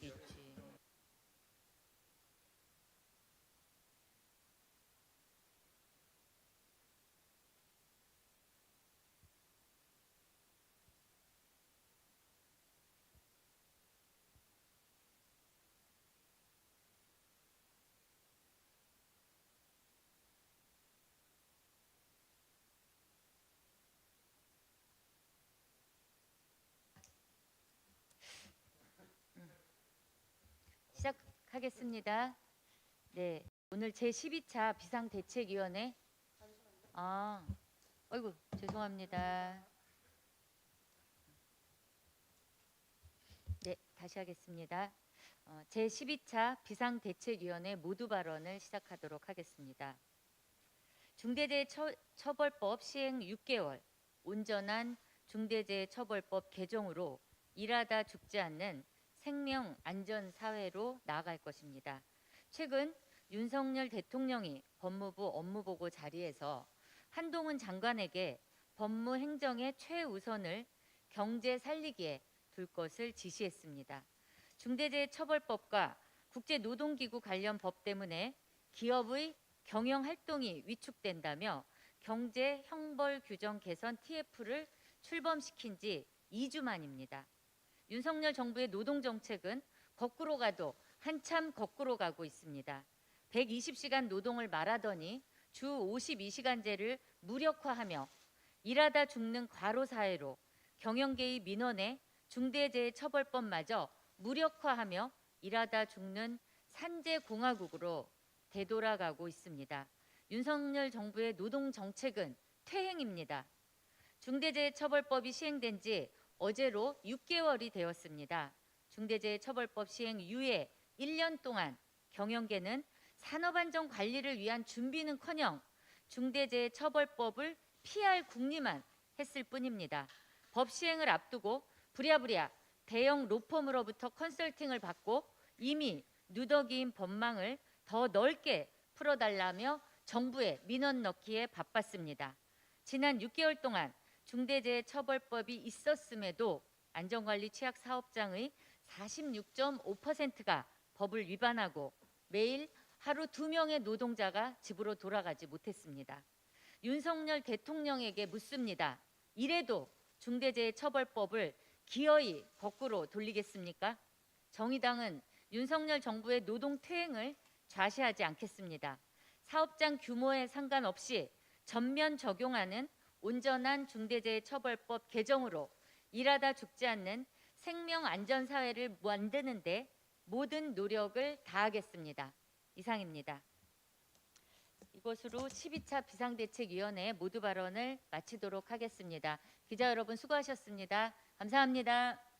당연히 영 시작하겠습니다. 네, 오늘 제 12차 비상대책위원회. 아, 아이고 죄송합니다. 네, 다시 하겠습니다. 어, 제 12차 비상대책위원회 모두 발언을 시작하도록 하겠습니다. 중대재해처벌법 시행 6개월, 온전한 중대재해처벌법 개정으로 일하다 죽지 않는 생명 안전 사회로 나아갈 것입니다. 최근 윤석열 대통령이 법무부 업무보고 자리에서 한동훈 장관에게 법무 행정의 최우선을 경제 살리기에 둘 것을 지시했습니다. 중대재해처벌법과 국제노동기구 관련 법 때문에 기업의 경영 활동이 위축된다며 경제 형벌 규정 개선 TF를 출범시킨 지 2주 만입니다. 윤석열 정부의 노동 정책은 거꾸로 가도 한참 거꾸로 가고 있습니다. 120시간 노동을 말하더니 주 52시간제를 무력화하며 일하다 죽는 과로 사회로 경영계의 민원에 중대재해 처벌법마저 무력화하며 일하다 죽는 산재 공화국으로 되돌아가고 있습니다. 윤석열 정부의 노동 정책은 퇴행입니다. 중대재해처벌법이 시행된 지 어제로 6개월이 되었습니다. 중대재해처벌법 시행 이후에 1년 동안 경영계는 산업안전 관리를 위한 준비는커녕 중대재해처벌법을 피할 궁리만 했을 뿐입니다. 법 시행을 앞두고 부랴부랴 대형 로펌으로부터 컨설팅을 받고 이미 누더기인 법망을 더 넓게 풀어달라며 정부에 민원 넣기에 바빴습니다. 지난 6개월 동안 중대재해처벌법이 있었음에도 안전관리 취약 사업장의 46.5%가 법을 위반하고 매일 하루 두 명의 노동자가 집으로 돌아가지 못했습니다. 윤석열 대통령에게 묻습니다. 이래도 중대재해처벌법을 기어이 거꾸로 돌리겠습니까? 정의당은 윤석열 정부의 노동 퇴행을 좌시하지 않겠습니다. 사업장 규모에 상관없이 전면 적용하는 온전한 중대재해처벌법 개정으로 일하다 죽지 않는 생명 안전 사회를 만드는데 모든 노력을 다하겠습니다. 이상입니다. 이것으로 12차 비상대책위원회 모두 발언을 마치도록 하겠습니다. 기자 여러분 수고하셨습니다. 감사합니다.